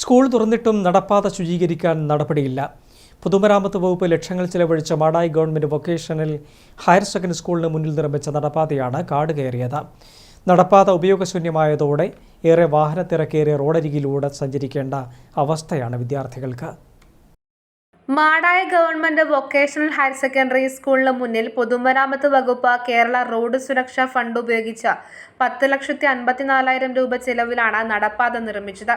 School തുറന്നിട്ടും നടപ്പാത ശുചീകരിക്കാൻ നടപടിയില്ല. പൊതുമരാമത്ത് വകുപ്പ് ലക്ഷങ്ങൾ ചെലവഴിച്ച Madayi government vocational higher secondary സ്കൂളിന് മുന്നിൽ നിർമ്മിച്ച നടപ്പാതയാണ് കാട് കയറിയത്. നടപ്പാത ഉപയോഗശൂന്യമായതോടെ ഏറെ വാഹനത്തിരക്കേറിയ റോഡരികിലൂടെ സഞ്ചരിക്കേണ്ട അവസ്ഥയാണ് വിദ്യാർത്ഥികൾക്ക്. Madayi government vocational higher secondary സ്കൂളിന് മുന്നിൽ പൊതുമരാമത്ത് വകുപ്പ് കേരള റോഡ് സുരക്ഷാ ഫണ്ട് ഉപയോഗിച്ച പത്ത് ലക്ഷത്തി അൻപത്തിനാലായിരം രൂപ ചെലവിലാണ് നടപ്പാത നിർമ്മിച്ചത്.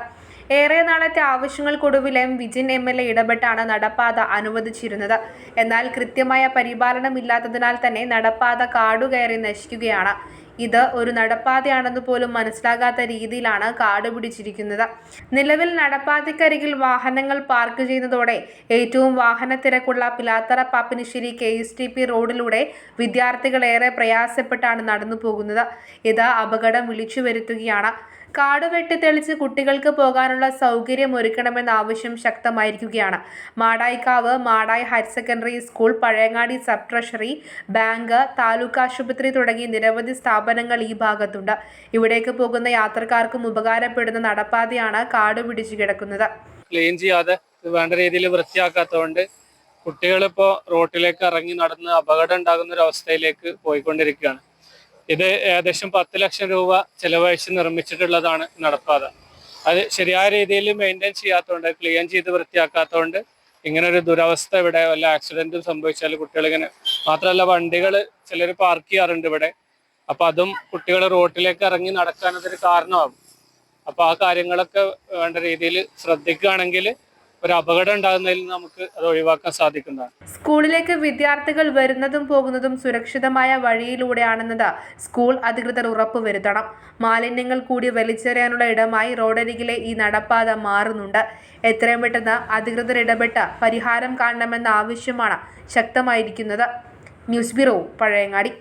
ഏറെ നാളത്തെ ആവശ്യങ്ങൾക്കൊടുവിൽ M Vijin M L A ഇടപെട്ടാണ് നടപ്പാത അനുവദിച്ചിരുന്നത്. എന്നാൽ കൃത്യമായ പരിപാലനമില്ലാത്തതിനാൽ തന്നെ നടപ്പാത കാടുകയറി നശിക്കുകയാണ്. ഇത് ഒരു നടപ്പാതയാണെന്ന് പോലും മനസ്സിലാകാത്ത രീതിയിലാണ് കാട് പിടിച്ചിരിക്കുന്നത്. നിലവിൽ നടപ്പാതയ്ക്കരികിൽ വാഹനങ്ങൾ പാർക്ക് ചെയ്യുന്നതോടെ ഏറ്റവും വാഹന തിരക്കുള്ള Pilathara Pappinisseri K S T P റോഡിലൂടെ വിദ്യാർത്ഥികൾ ഏറെ പ്രയാസപ്പെട്ടാണ് നടന്നു പോകുന്നത് ഇത് അപകടം വിളിച്ചു വരുത്തുകയാണ് കാട് വെട്ടി തെളിച്ച് കുട്ടികൾക്ക് പോകാനുള്ള സൗകര്യം ഒരുക്കണമെന്ന ആവശ്യം ശക്തമായിരിക്കുകയാണ്. Madayikkavu Madayi higher secondary school Pazhayangadi sub treasury bank taluk ആശുപത്രി തുടങ്ങി നിരവധി സ്ഥാപനങ്ങൾ ഈ ഭാഗത്തുണ്ട്. ഇവിടേക്ക് പോകുന്ന യാത്രക്കാർക്കും ഉപകാരപ്പെടുന്ന നടപ്പാതയാണ് കാട് പിടിച്ചു കിടക്കുന്നത്. ക്ലീൻ ചെയ്യാതെ വേണ്ട രീതിയിൽ വൃത്തിയാക്കാത്തതുകൊണ്ട് കുട്ടികളിപ്പോൾ റോട്ടിലേക്ക് ഇറങ്ങി നടന്ന് അപകടം ഉണ്ടാകുന്ന ഒരു അവസ്ഥയിലേക്ക് പോയിക്കൊണ്ടിരിക്കുകയാണ്. ഇത് ഏകദേശം പത്ത് ലക്ഷം രൂപ ചെലവഴിച്ച് നിർമ്മിച്ചിട്ടുള്ളതാണ് നടപ്പാത. അത് ശരിയായ രീതിയിൽ മെയിന്റെയിൻ ചെയ്യാത്തതുകൊണ്ട് ക്ലീൻ ചെയ്ത് വൃത്തിയാക്കാത്തതുകൊണ്ട് ഇങ്ങനെ ഒരു ദുരവസ്ഥ ഇവിടെ വല്ല ആക്സിഡന്റും സംഭവിച്ചാൽ കുട്ടികൾ ഇങ്ങനെ മാത്രമല്ല വണ്ടികൾ ചിലർ പാർക്ക് ചെയ്യാറുണ്ട് ഇവിടെ. അപ്പൊ അതും കുട്ടികൾ റോട്ടിലേക്ക് ഇറങ്ങി നടക്കാൻ അതൊരു കാരണമാകും. അപ്പൊ ആ കാര്യങ്ങളൊക്കെ വേണ്ട രീതിയിൽ ശ്രദ്ധിക്കുകയാണെങ്കിൽ ഒരു അപകടം ഉണ്ടാകുന്നതിൽ നമുക്ക് അത് ഒഴിവാക്കാൻ സാധിക്കുന്നതാണ്. സ്കൂളിലേക്ക് വിദ്യാർത്ഥികൾ വരുന്നതും പോകുന്നതും സുരക്ഷിതമായ വഴിയിലൂടെയാണെന്നത് സ്കൂൾ അധികൃതർ ഉറപ്പുവരുത്തണം. മാലിന്യങ്ങൾ കൂടി വലിച്ചെറിയാനുള്ള ഇടമായി റോഡരികിലെ ഈ നടപ്പാത മാറുന്നുണ്ട്. എത്രയും പെട്ടെന്ന് അധികൃതർ ഇടപെട്ട് പരിഹാരം കാണണമെന്ന ആവശ്യമാണ് ശക്തമായിരിക്കുന്നത്. News bureau Pazhayangadi.